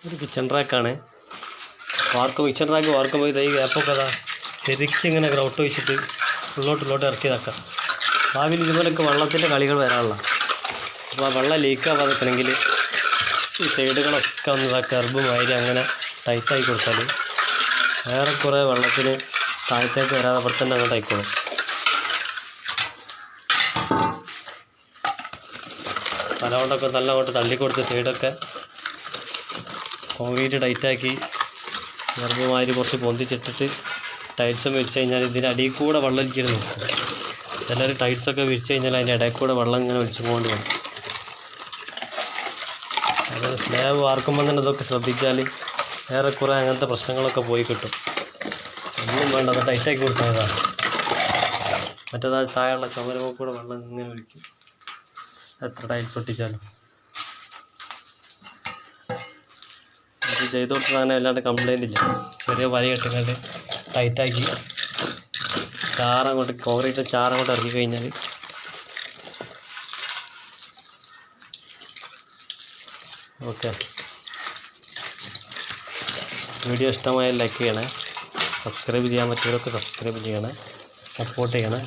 ഒരു കിച്ചൺ റാക്കാണ് വാർക്ക് കിച്ചൺ റാക്ക് പോയി തൈ ഗ്യാപ്പൊക്കെ അതാ തിരിച്ചിങ്ങനെ ഗ്രൗട്ട് വെച്ചിട്ട് ഉള്ളോട്ട് ഉള്ളോട്ട് ഇറക്കിയതാക്കാം ഭാവിയിൽ ഇതുപോലൊക്കെ വെള്ളത്തിന്റെ കളികൾ വരാനുള്ള. അപ്പോൾ ആ വെള്ളം ലീക്കാവാതെ നിൽക്കണമെങ്കിൽ ഈ സൈഡുകളൊക്കെ ഒന്ന് കർബ് മാതിരി അങ്ങനെ ടൈറ്റായി കൊടുത്താൽ ഏറെക്കുറെ വെള്ളത്തിന് താഴത്തേക്ക് വരാതെ അവിടെ തന്നെ അങ്ങോട്ട് ആയിക്കോളും. തലകൊണ്ടൊക്കെ നല്ല അങ്ങോട്ട് തള്ളിക്കൊടുത്ത് സൈഡൊക്കെ കോൺക്രീറ്റ് ടൈറ്റാക്കി ഗർഭമാതിരി കുറച്ച് പൊന്തിച്ചിട്ടിട്ട് ടൈൽസും വിരിച്ച് കഴിഞ്ഞാൽ ഇതിന്റെ അടിയിൽ കൂടെ വെള്ളം ഇരിക്കുന്നു ചിലർ ടൈൽസൊക്കെ വിരിച്ച് കഴിഞ്ഞാൽ അതിന്റെ ഇടയിൽ കൂടെ വെള്ളം ഇങ്ങനെ ഒലിച്ചു കൊണ്ട് വരും. അത് സ്ലാബ് വാർക്കുമ്പോൾ തന്നെ ഇതൊക്കെ ശ്രദ്ധിച്ചാൽ ഏറെക്കുറെ അങ്ങനത്തെ പ്രശ്നങ്ങളൊക്കെ പോയി കിട്ടും. ഒന്നും വേണ്ട അത് ടൈറ്റാക്കി കൊടുക്കുന്നതാണ്. മറ്റേതാ താഴെയുള്ള ചുമരമൊക്കെ കൂടെ വെള്ളം ഇങ്ങനെ ഒഴിക്കും എത്ര ടൈൽസ് ഒട്ടിച്ചാലും. ഇത് ചെയ്ത് കൊടുത്താൽ അങ്ങനെ വല്ലാണ്ട് കംപ്ലൈന്റ് ഇല്ല. ചെറിയ വര കെട്ടുകൊണ്ട് ടൈറ്റാക്കി ചാറങ്ങോട്ട് കോൺക്രീറ്റ് ചാറങ്ങോട്ട് ഇറക്കി കഴിഞ്ഞാൽ ഓക്കെ വീഡിയോ ഇഷ്ടമായ ലൈക്ക് ചെയ്യണേ. സബ്സ്ക്രൈബ് ചെയ്യാൻ പറ്റിയവരൊക്കെ സബ്സ്ക്രൈബ് ചെയ്യണേ. സപ്പോർട്ട് ചെയ്യണേ.